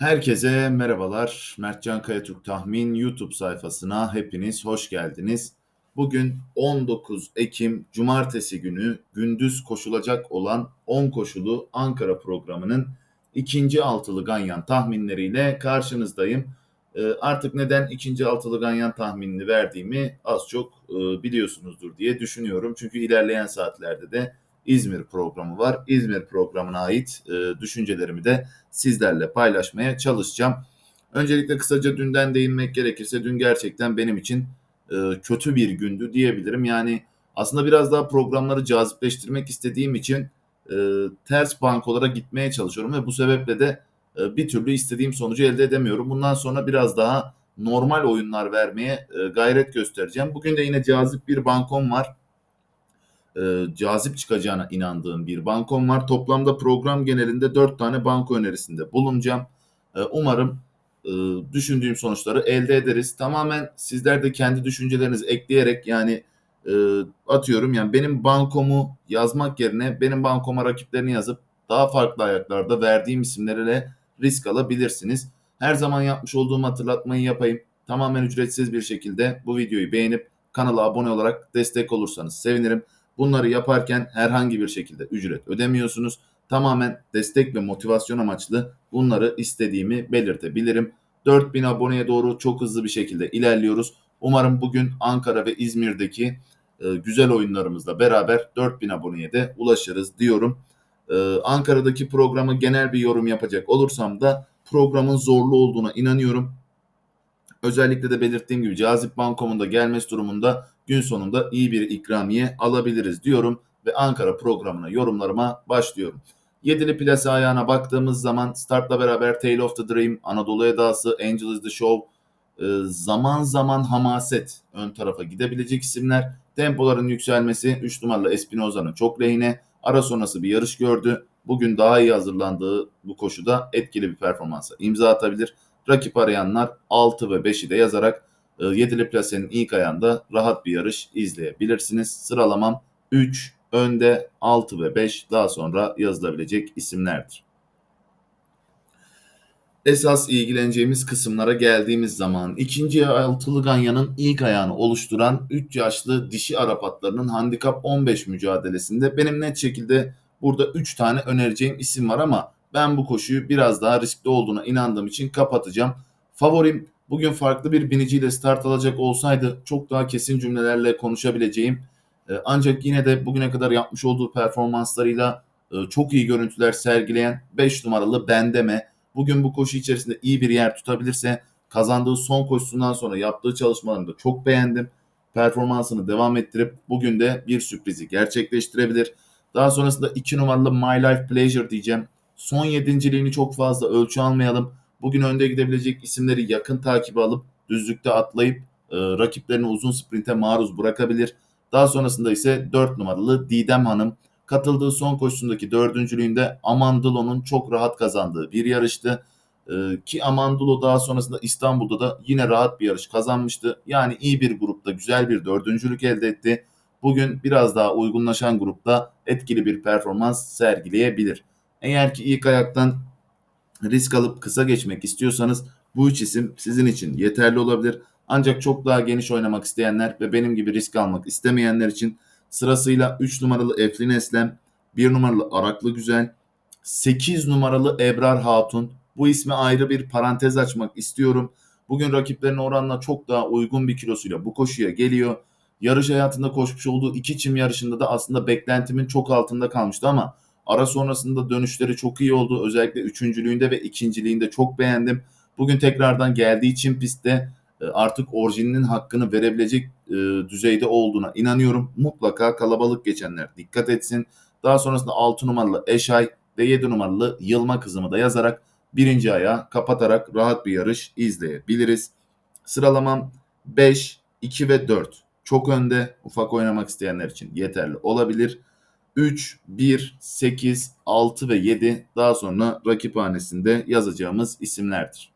Herkese merhabalar. Mertcan Kayatürk Tahmin YouTube sayfasına hepiniz hoş geldiniz. Bugün 19 Ekim Cumartesi günü gündüz koşulacak olan 10 koşulu Ankara programının ikinci altılı ganyan tahminleriyle karşınızdayım. Ee, artık neden ikinci altılı ganyan tahminini verdiğimi az çok e, biliyorsunuzdur diye düşünüyorum. Çünkü ilerleyen saatlerde de İzmir programı var. İzmir programına ait e, düşüncelerimi de sizlerle paylaşmaya çalışacağım. Öncelikle kısaca dünden değinmek gerekirse dün gerçekten benim için e, kötü bir gündü diyebilirim. Yani aslında biraz daha programları cazipleştirmek istediğim için e, ters bankolara gitmeye çalışıyorum ve bu sebeple de e, bir türlü istediğim sonucu elde edemiyorum. Bundan sonra biraz daha normal oyunlar vermeye e, gayret göstereceğim. Bugün de yine cazip bir bankom var e, cazip çıkacağına inandığım bir bankom var. Toplamda program genelinde 4 tane banko önerisinde bulunacağım. E, umarım e, düşündüğüm sonuçları elde ederiz. Tamamen sizler de kendi düşüncelerinizi ekleyerek yani e, atıyorum yani benim bankomu yazmak yerine benim bankoma rakiplerini yazıp daha farklı ayaklarda verdiğim isimlerle risk alabilirsiniz. Her zaman yapmış olduğum hatırlatmayı yapayım. Tamamen ücretsiz bir şekilde bu videoyu beğenip kanala abone olarak destek olursanız sevinirim. Bunları yaparken herhangi bir şekilde ücret ödemiyorsunuz. Tamamen destek ve motivasyon amaçlı bunları istediğimi belirtebilirim. 4000 aboneye doğru çok hızlı bir şekilde ilerliyoruz. Umarım bugün Ankara ve İzmir'deki e, güzel oyunlarımızla beraber 4000 aboneye de ulaşırız diyorum. E, Ankara'daki programı genel bir yorum yapacak olursam da programın zorlu olduğuna inanıyorum. Özellikle de belirttiğim gibi cazip bankomunda gelmesi durumunda gün sonunda iyi bir ikramiye alabiliriz diyorum ve Ankara programına yorumlarıma başlıyorum. Yedili plase ayağına baktığımız zaman startla beraber Tale of the Dream, Anadolu Edası, Angel is the Show, e, zaman zaman Hamaset ön tarafa gidebilecek isimler. Tempoların yükselmesi 3 numaralı Espinoza'nın çok lehine. Ara sonrası bir yarış gördü. Bugün daha iyi hazırlandığı bu koşuda etkili bir performansa imza atabilir. Rakip arayanlar 6 ve 5'i de yazarak e, yedili plasenin ilk ayağında rahat bir yarış izleyebilirsiniz. Sıralamam 3, önde 6 ve 5 daha sonra yazılabilecek isimlerdir. Esas ilgileneceğimiz kısımlara geldiğimiz zaman ikinci altılı ganyanın ilk ayağını oluşturan 3 yaşlı dişi Arap atlarının handikap 15 mücadelesinde benim net şekilde burada 3 tane önereceğim isim var ama ben bu koşuyu biraz daha riskli olduğuna inandığım için kapatacağım. Favorim bugün farklı bir biniciyle start alacak olsaydı çok daha kesin cümlelerle konuşabileceğim. E, ancak yine de bugüne kadar yapmış olduğu performanslarıyla e, çok iyi görüntüler sergileyen 5 numaralı Bendeme bugün bu koşu içerisinde iyi bir yer tutabilirse kazandığı son koşusundan sonra yaptığı çalışmalarını da çok beğendim. Performansını devam ettirip bugün de bir sürprizi gerçekleştirebilir. Daha sonrasında 2 numaralı My Life Pleasure diyeceğim. Son yedinciliğini çok fazla ölçü almayalım. Bugün önde gidebilecek isimleri yakın takibi alıp düzlükte atlayıp e, rakiplerini uzun sprinte maruz bırakabilir. Daha sonrasında ise 4 numaralı Didem Hanım katıldığı son koşusundaki dördüncülüğünde Amandulo'nun çok rahat kazandığı bir yarıştı. Ee, ki Amandulo daha sonrasında İstanbul'da da yine rahat bir yarış kazanmıştı. Yani iyi bir grupta güzel bir dördüncülük elde etti. Bugün biraz daha uygunlaşan grupta etkili bir performans sergileyebilir. Eğer ki ilk ayaktan risk alıp kısa geçmek istiyorsanız bu üç isim sizin için yeterli olabilir. Ancak çok daha geniş oynamak isteyenler ve benim gibi risk almak istemeyenler için sırasıyla 3 numaralı Eflin Eslem, 1 numaralı Araklı Güzel, 8 numaralı Ebrar Hatun. Bu isme ayrı bir parantez açmak istiyorum. Bugün rakiplerine oranla çok daha uygun bir kilosuyla bu koşuya geliyor. Yarış hayatında koşmuş olduğu iki çim yarışında da aslında beklentimin çok altında kalmıştı ama Ara sonrasında dönüşleri çok iyi oldu. Özellikle üçüncülüğünde ve ikinciliğinde çok beğendim. Bugün tekrardan geldiği için pistte e, artık orijininin hakkını verebilecek e, düzeyde olduğuna inanıyorum. Mutlaka kalabalık geçenler dikkat etsin. Daha sonrasında 6 numaralı Eşay ve 7 numaralı Yılma kızımı da yazarak birinci aya kapatarak rahat bir yarış izleyebiliriz. Sıralamam 5, 2 ve 4. Çok önde ufak oynamak isteyenler için yeterli olabilir. 3, 1, 8, 6 ve 7 daha sonra rakiphanesinde yazacağımız isimlerdir.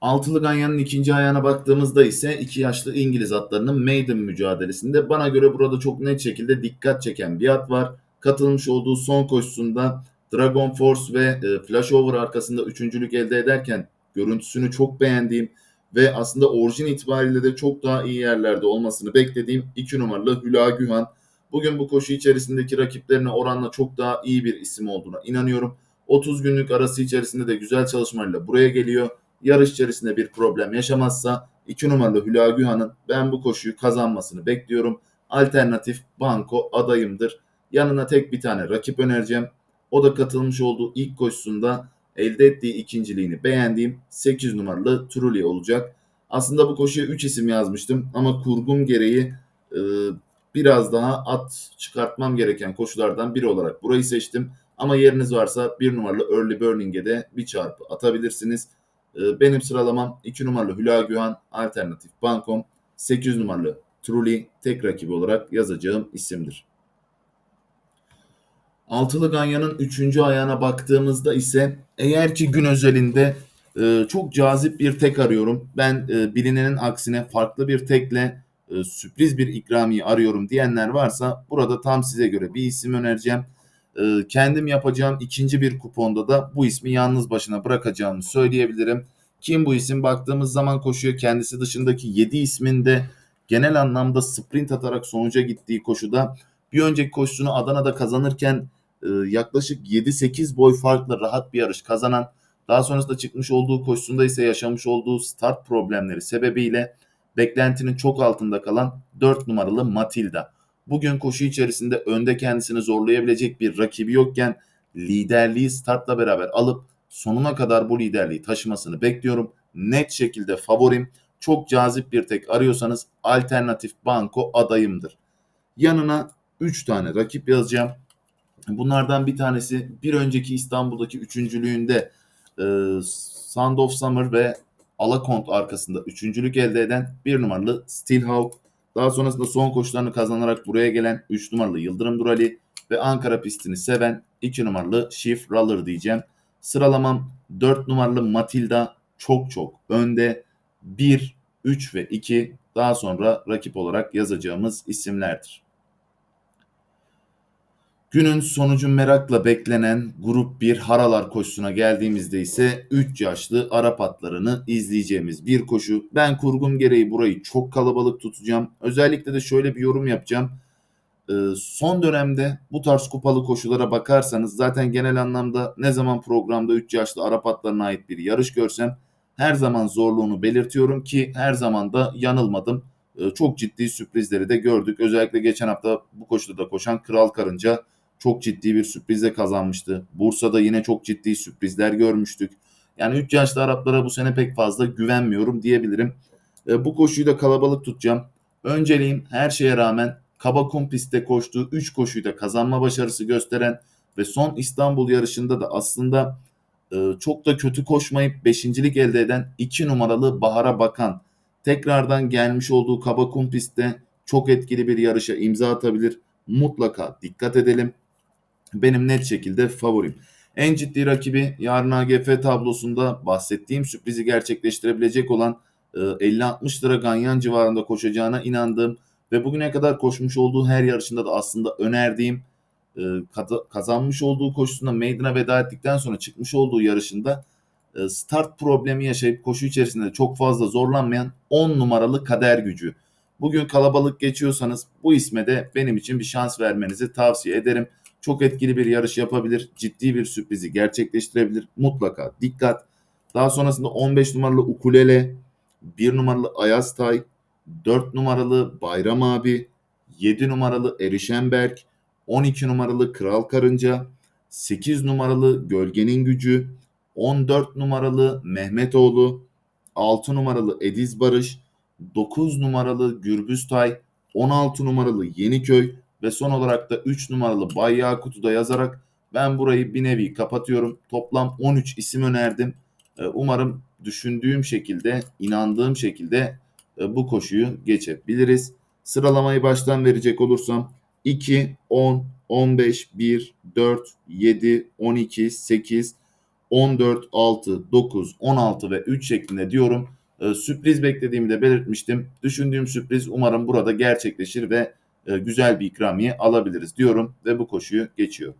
Altılı Ganyan'ın ikinci ayağına baktığımızda ise iki yaşlı İngiliz atlarının maiden mücadelesinde bana göre burada çok net şekilde dikkat çeken bir at var. Katılmış olduğu son koşusunda Dragon Force ve e, Flashover arkasında üçüncülük elde ederken görüntüsünü çok beğendiğim ve aslında orijin itibariyle de çok daha iyi yerlerde olmasını beklediğim 2 numaralı Hüla Gühan. Bugün bu koşu içerisindeki rakiplerine oranla çok daha iyi bir isim olduğuna inanıyorum. 30 günlük arası içerisinde de güzel çalışmalarıyla buraya geliyor. Yarış içerisinde bir problem yaşamazsa 2 numaralı Hülya Gühan'ın ben bu koşuyu kazanmasını bekliyorum. Alternatif banko adayımdır. Yanına tek bir tane rakip önereceğim. O da katılmış olduğu ilk koşusunda elde ettiği ikinciliğini beğendiğim 8 numaralı Trulli olacak. Aslında bu koşuya 3 isim yazmıştım ama kurgum gereği e, biraz daha at çıkartmam gereken koşulardan biri olarak burayı seçtim. Ama yeriniz varsa 1 numaralı Early Burning'e de bir çarpı atabilirsiniz. E, benim sıralamam 2 numaralı Hülya Gühan alternatif Bankom, 8 numaralı Trulli tek rakibi olarak yazacağım isimdir. Altılı Ganyan'ın üçüncü ayağına baktığımızda ise eğer ki gün özelinde e, çok cazip bir tek arıyorum. Ben e, bilinenin aksine farklı bir tekle e, sürpriz bir ikramiye arıyorum diyenler varsa burada tam size göre bir isim önereceğim. E, kendim yapacağım ikinci bir kuponda da bu ismi yalnız başına bırakacağımı söyleyebilirim. Kim bu isim? Baktığımız zaman koşuyor kendisi dışındaki 7 ismin de genel anlamda sprint atarak sonuca gittiği koşuda bir önceki koşusunu Adana'da kazanırken e, yaklaşık 7-8 boy farkla rahat bir yarış kazanan daha sonrasında çıkmış olduğu koşusunda ise yaşamış olduğu start problemleri sebebiyle beklentinin çok altında kalan 4 numaralı Matilda. Bugün koşu içerisinde önde kendisini zorlayabilecek bir rakibi yokken liderliği startla beraber alıp sonuna kadar bu liderliği taşımasını bekliyorum. Net şekilde favorim. Çok cazip bir tek arıyorsanız alternatif banko adayımdır. Yanına 3 tane rakip yazacağım. Bunlardan bir tanesi bir önceki İstanbul'daki üçüncülüğünde e, Sound of Summer ve Alakont arkasında üçüncülük elde eden bir numaralı Steelhawk. Daha sonrasında son koşularını kazanarak buraya gelen 3 numaralı Yıldırım Durali ve Ankara pistini seven 2 numaralı Shift Roller diyeceğim. Sıralamam 4 numaralı Matilda çok çok önde. 1, 3 ve 2 daha sonra rakip olarak yazacağımız isimlerdir. Günün sonucu merakla beklenen grup 1 haralar koşusuna geldiğimizde ise 3 yaşlı Arap atlarını izleyeceğimiz bir koşu. Ben kurgum gereği burayı çok kalabalık tutacağım. Özellikle de şöyle bir yorum yapacağım. Ee, son dönemde bu tarz kupalı koşulara bakarsanız zaten genel anlamda ne zaman programda 3 yaşlı Arap atlarına ait bir yarış görsem her zaman zorluğunu belirtiyorum ki her zaman da yanılmadım. Ee, çok ciddi sürprizleri de gördük. Özellikle geçen hafta bu koşuda da koşan Kral Karınca çok ciddi bir sürprizle kazanmıştı. Bursa'da yine çok ciddi sürprizler görmüştük. Yani 3 yaşlı Araplara bu sene pek fazla güvenmiyorum diyebilirim. E, bu koşuyu da kalabalık tutacağım. Önceliğim her şeye rağmen Kabakum pistte koştuğu 3 koşuyu da kazanma başarısı gösteren ve son İstanbul yarışında da aslında e, çok da kötü koşmayıp beşincilik elde eden 2 numaralı Bahar'a Bakan tekrardan gelmiş olduğu Kabakum pistte çok etkili bir yarışa imza atabilir. Mutlaka dikkat edelim benim net şekilde favorim. En ciddi rakibi yarın AGF tablosunda bahsettiğim sürprizi gerçekleştirebilecek olan 50-60 e, lira ganyan civarında koşacağına inandığım ve bugüne kadar koşmuş olduğu her yarışında da aslında önerdiğim e, kazanmış olduğu koşusunda meydana veda ettikten sonra çıkmış olduğu yarışında e, start problemi yaşayıp koşu içerisinde çok fazla zorlanmayan 10 numaralı kader gücü. Bugün kalabalık geçiyorsanız bu isme de benim için bir şans vermenizi tavsiye ederim çok etkili bir yarış yapabilir. Ciddi bir sürprizi gerçekleştirebilir. Mutlaka dikkat. Daha sonrasında 15 numaralı Ukulele, 1 numaralı Ayastay, 4 numaralı Bayram Abi, 7 numaralı Erişenberg, 12 numaralı Kral Karınca, 8 numaralı Gölgenin Gücü, 14 numaralı Mehmetoğlu, 6 numaralı Ediz Barış, 9 numaralı Gürbüztay, 16 numaralı Yeniköy, ve son olarak da 3 numaralı Bay Yakut'u da yazarak ben burayı bir nevi kapatıyorum. Toplam 13 isim önerdim. Ee, umarım düşündüğüm şekilde, inandığım şekilde e, bu koşuyu geçebiliriz. Sıralamayı baştan verecek olursam 2, 10, 15, 1, 4, 7, 12, 8, 14, 6, 9, 16 ve 3 şeklinde diyorum. Ee, sürpriz beklediğimi de belirtmiştim. Düşündüğüm sürpriz umarım burada gerçekleşir ve e, güzel bir ikramiye alabiliriz diyorum ve bu koşuyu geçiyor.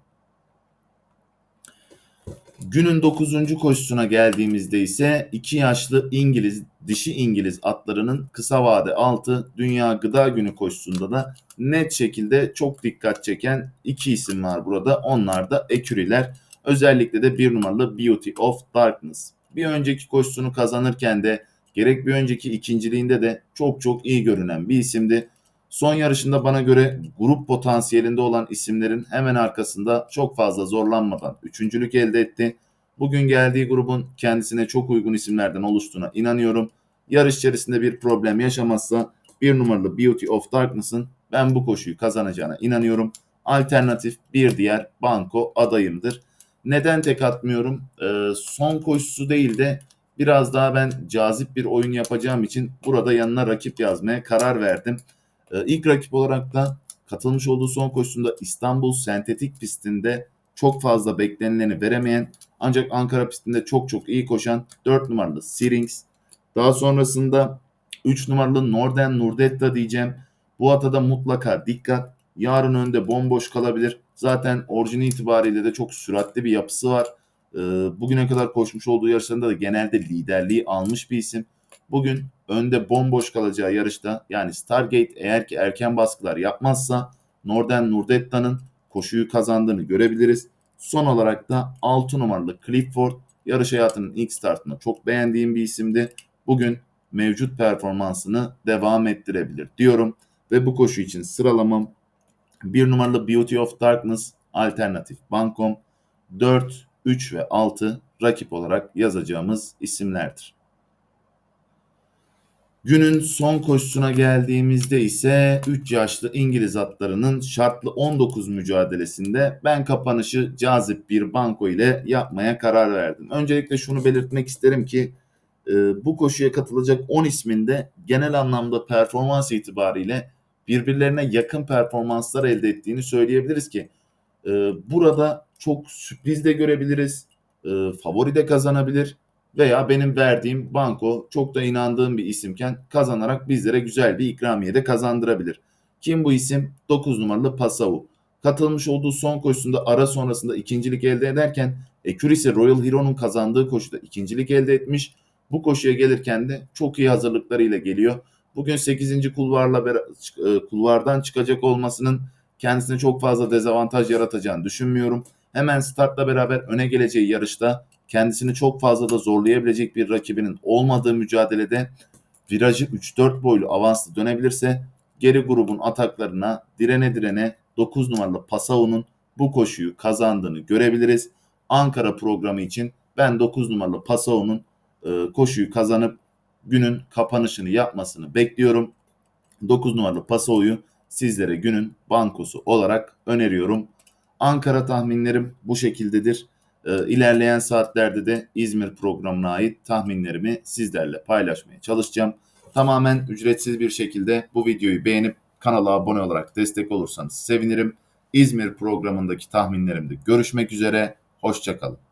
Günün 9. koşusuna geldiğimizde ise iki yaşlı İngiliz, dişi İngiliz atlarının kısa vade altı Dünya Gıda Günü koşusunda da net şekilde çok dikkat çeken iki isim var burada. Onlar da eküriler. Özellikle de bir numaralı Beauty of Darkness. Bir önceki koşusunu kazanırken de gerek bir önceki ikinciliğinde de çok çok iyi görünen bir isimdi. Son yarışında bana göre grup potansiyelinde olan isimlerin hemen arkasında çok fazla zorlanmadan üçüncülük elde etti. Bugün geldiği grubun kendisine çok uygun isimlerden oluştuğuna inanıyorum. Yarış içerisinde bir problem yaşamazsa bir numaralı Beauty of Darkness'ın ben bu koşuyu kazanacağına inanıyorum. Alternatif bir diğer banko adayımdır. Neden tek atmıyorum? Ee, son koşusu değil de biraz daha ben cazip bir oyun yapacağım için burada yanına rakip yazmaya karar verdim. Ee, ilk rakip olarak da katılmış olduğu son koşusunda İstanbul Sentetik pistinde çok fazla beklenileni veremeyen ancak Ankara pistinde çok çok iyi koşan 4 numaralı Sirings. Daha sonrasında 3 numaralı Norden Nurdetta diyeceğim. Bu atada mutlaka dikkat. Yarın önde bomboş kalabilir. Zaten orijini itibariyle de çok süratli bir yapısı var. Ee, bugüne kadar koşmuş olduğu yarışlarında da genelde liderliği almış bir isim. Bugün önde bomboş kalacağı yarışta yani Stargate eğer ki erken baskılar yapmazsa Norden Nurdetta'nın koşuyu kazandığını görebiliriz. Son olarak da 6 numaralı Clifford yarış hayatının ilk startında çok beğendiğim bir isimdi. Bugün mevcut performansını devam ettirebilir diyorum. Ve bu koşu için sıralamam 1 numaralı Beauty of Darkness alternatif Bankom 4, 3 ve 6 rakip olarak yazacağımız isimlerdir. Günün son koşusuna geldiğimizde ise 3 yaşlı İngiliz atlarının şartlı 19 mücadelesinde ben kapanışı cazip bir banko ile yapmaya karar verdim. Öncelikle şunu belirtmek isterim ki e, bu koşuya katılacak 10 isminde genel anlamda performans itibariyle birbirlerine yakın performanslar elde ettiğini söyleyebiliriz ki e, burada çok sürpriz de görebiliriz. E, favori de kazanabilir veya benim verdiğim banko çok da inandığım bir isimken kazanarak bizlere güzel bir ikramiye de kazandırabilir. Kim bu isim? 9 numaralı Pasavu. Katılmış olduğu son koşusunda ara sonrasında ikincilik elde ederken Ekürisi Royal Hero'nun kazandığı koşuda ikincilik elde etmiş. Bu koşuya gelirken de çok iyi hazırlıklarıyla geliyor. Bugün 8. kulvarla e, kulvardan çıkacak olmasının kendisine çok fazla dezavantaj yaratacağını düşünmüyorum. Hemen startla beraber öne geleceği yarışta kendisini çok fazla da zorlayabilecek bir rakibinin olmadığı mücadelede virajı 3-4 boylu avanslı dönebilirse geri grubun ataklarına direne direne 9 numaralı Pasau'nun bu koşuyu kazandığını görebiliriz. Ankara programı için ben 9 numaralı Pasau'nun e, koşuyu kazanıp günün kapanışını yapmasını bekliyorum. 9 numaralı Pasau'yu sizlere günün bankosu olarak öneriyorum. Ankara tahminlerim bu şekildedir. E, ilerleyen saatlerde de İzmir programına ait tahminlerimi sizlerle paylaşmaya çalışacağım. Tamamen ücretsiz bir şekilde bu videoyu beğenip kanala abone olarak destek olursanız sevinirim. İzmir programındaki tahminlerimde görüşmek üzere. Hoşçakalın.